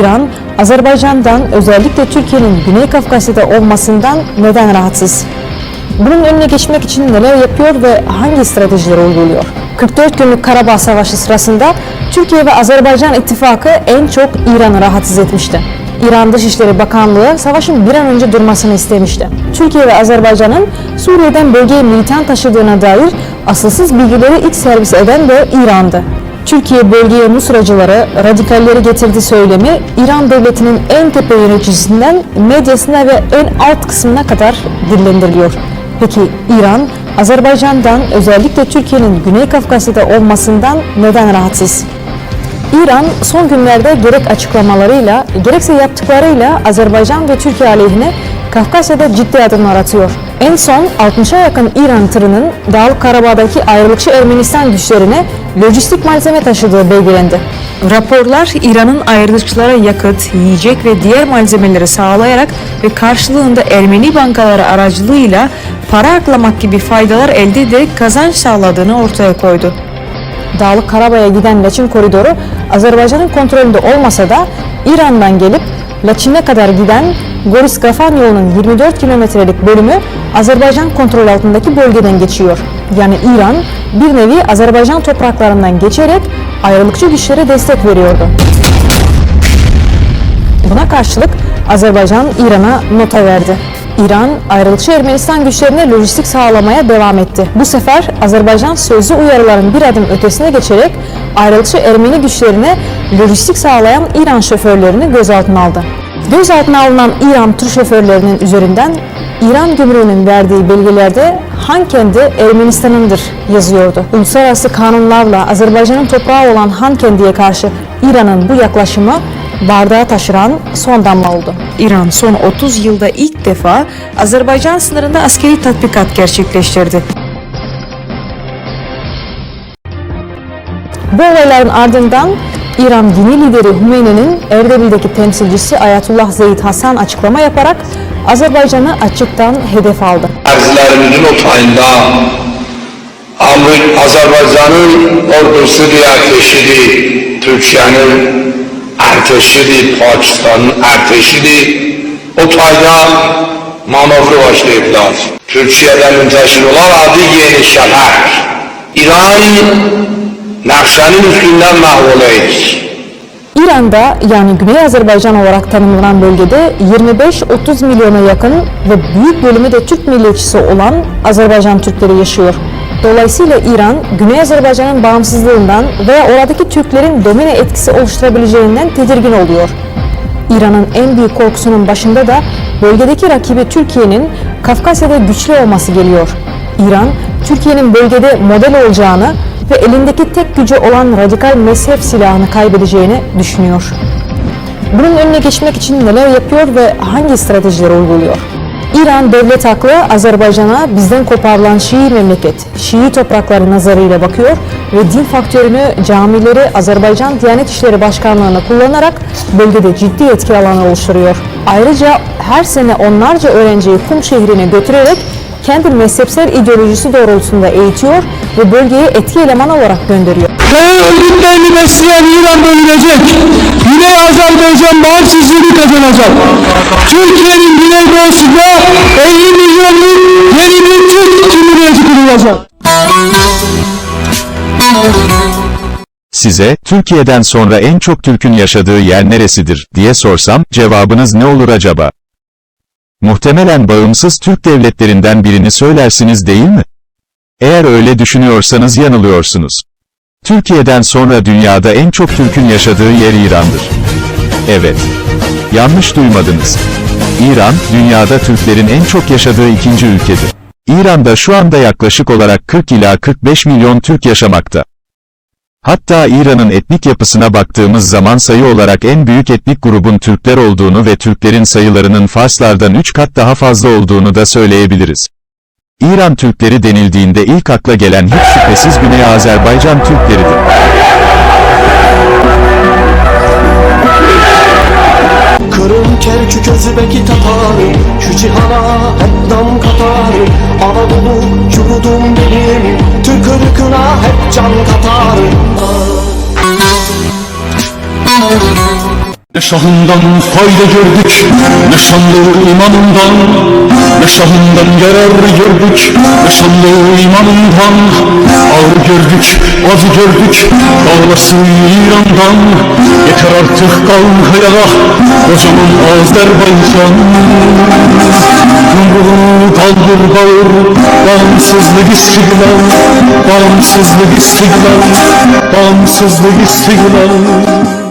İran, Azerbaycan'dan özellikle Türkiye'nin Güney Kafkasya'da olmasından neden rahatsız? Bunun önüne geçmek için neler yapıyor ve hangi stratejileri uyguluyor? 44 günlük Karabağ Savaşı sırasında Türkiye ve Azerbaycan ittifakı en çok İran'ı rahatsız etmişti. İran Dışişleri Bakanlığı savaşın bir an önce durmasını istemişti. Türkiye ve Azerbaycan'ın Suriye'den bölgeye militan taşıdığına dair asılsız bilgileri ilk servis eden de İran'dı. Türkiye bölgeye Nusracıları, radikalleri getirdi söylemi İran devletinin en tepe yöneticisinden medyasına ve en alt kısmına kadar dillendiriliyor. Peki İran, Azerbaycan'dan özellikle Türkiye'nin Güney Kafkasya'da olmasından neden rahatsız? İran son günlerde gerek açıklamalarıyla gerekse yaptıklarıyla Azerbaycan ve Türkiye aleyhine Kafkasya'da ciddi adımlar atıyor. En son 60'a yakın İran tırının Dağlık Karabağ'daki ayrılıkçı Ermenistan güçlerine lojistik malzeme taşıdığı belgelendi. Raporlar İran'ın ayrılıkçılara yakıt, yiyecek ve diğer malzemeleri sağlayarak ve karşılığında Ermeni bankaları aracılığıyla para aklamak gibi faydalar elde ederek kazanç sağladığını ortaya koydu. Dağlık Karabağ'a giden Laçin koridoru Azerbaycan'ın kontrolünde olmasa da İran'dan gelip Laçin'e kadar giden Goris-Gafan yolunun 24 kilometrelik bölümü Azerbaycan kontrol altındaki bölgeden geçiyor. Yani İran bir nevi Azerbaycan topraklarından geçerek ayrılıkçı güçlere destek veriyordu. Buna karşılık Azerbaycan İran'a nota verdi. İran, ayrılıkçı Ermenistan güçlerine lojistik sağlamaya devam etti. Bu sefer Azerbaycan sözlü uyarıların bir adım ötesine geçerek ayrılıkçı Ermeni güçlerine lojistik sağlayan İran şoförlerini gözaltına aldı. Gözaltına alınan İran tır şoförlerinin üzerinden İran gümrüğünün verdiği belgelerde Hankendi Ermenistan'ındır yazıyordu. Uluslararası kanunlarla Azerbaycan'ın toprağı olan Hankendi'ye karşı İran'ın bu yaklaşımı bardağı taşıran son damla oldu. İran son 30 yılda ilk defa Azerbaycan sınırında askeri tatbikat gerçekleştirdi. Bu olayların ardından İran dini lideri Hümeyni'nin Erdebil'deki temsilcisi Ayatullah Zeyd Hasan açıklama yaparak Azerbaycan'ı açıktan hedef aldı. Erzilerimizin o tayında Amr- Azerbaycan'ın ordusu diye ateşidir, Türkiye'nin erteşidir, Pakistan'ın erteşidir. O tayda manevra başlayıblar. Türkiye'den münteşir olan adı Yeni Şehir. İran Nakşanın üstünden mahvoluyor. İran'da yani Güney Azerbaycan olarak tanımlanan bölgede 25-30 milyona yakın ve büyük bölümü de Türk milliyetçisi olan Azerbaycan Türkleri yaşıyor. Dolayısıyla İran, Güney Azerbaycan'ın bağımsızlığından veya oradaki Türklerin domine etkisi oluşturabileceğinden tedirgin oluyor. İran'ın en büyük korkusunun başında da bölgedeki rakibi Türkiye'nin Kafkasya'da güçlü olması geliyor. İran, Türkiye'nin bölgede model olacağını ve elindeki tek gücü olan radikal mezhep silahını kaybedeceğini düşünüyor. Bunun önüne geçmek için neler yapıyor ve hangi stratejileri uyguluyor? İran devlet aklı Azerbaycan'a bizden koparılan Şii memleket, Şii toprakları nazarıyla bakıyor ve din faktörünü camileri Azerbaycan Diyanet İşleri Başkanlığı'na kullanarak bölgede ciddi etki alanı oluşturuyor. Ayrıca her sene onlarca öğrenciyi Kum şehrine götürerek kendi mezhepsel ideolojisi doğrultusunda eğitiyor ve bölgeye etki elemanı olarak gönderiyor. Terör örgütlerini besleyen İran bölünecek. Güney Azerbaycan bağımsızlığını kazanacak. Türkiye'nin güneydoğusunda Kurulacak. Size Türkiye'den sonra en çok Türk'ün yaşadığı yer neresidir diye sorsam cevabınız ne olur acaba? Muhtemelen bağımsız Türk devletlerinden birini söylersiniz değil mi? Eğer öyle düşünüyorsanız yanılıyorsunuz. Türkiye'den sonra dünyada en çok Türk'ün yaşadığı yer İran'dır. Evet. Yanlış duymadınız. İran, dünyada Türklerin en çok yaşadığı ikinci ülkedir. İran'da şu anda yaklaşık olarak 40 ila 45 milyon Türk yaşamakta. Hatta İran'ın etnik yapısına baktığımız zaman sayı olarak en büyük etnik grubun Türkler olduğunu ve Türklerin sayılarının Farslardan 3 kat daha fazla olduğunu da söyleyebiliriz. İran Türkleri denildiğinde ilk akla gelen hiç şüphesiz Güney Azerbaycan Türkleridir. Kerkük, Özbeki, Tatarım Şu cihana hep dam katarım. Anadolu yurdum benim Türk ırkına hep can katarım. Ne şahından fayda gördük, ne şanlı imanından Ne şahından yarar gördük, ne şanlı imanından Ağır gördük, acı gördük, dağlası İran'dan Yeter artık kalkaya, kocaman Azerbaycan. Yumruğunu kaldır bağır, bağımsızlık istiklal Bağımsızlık istiklal, bağımsızlık istiklal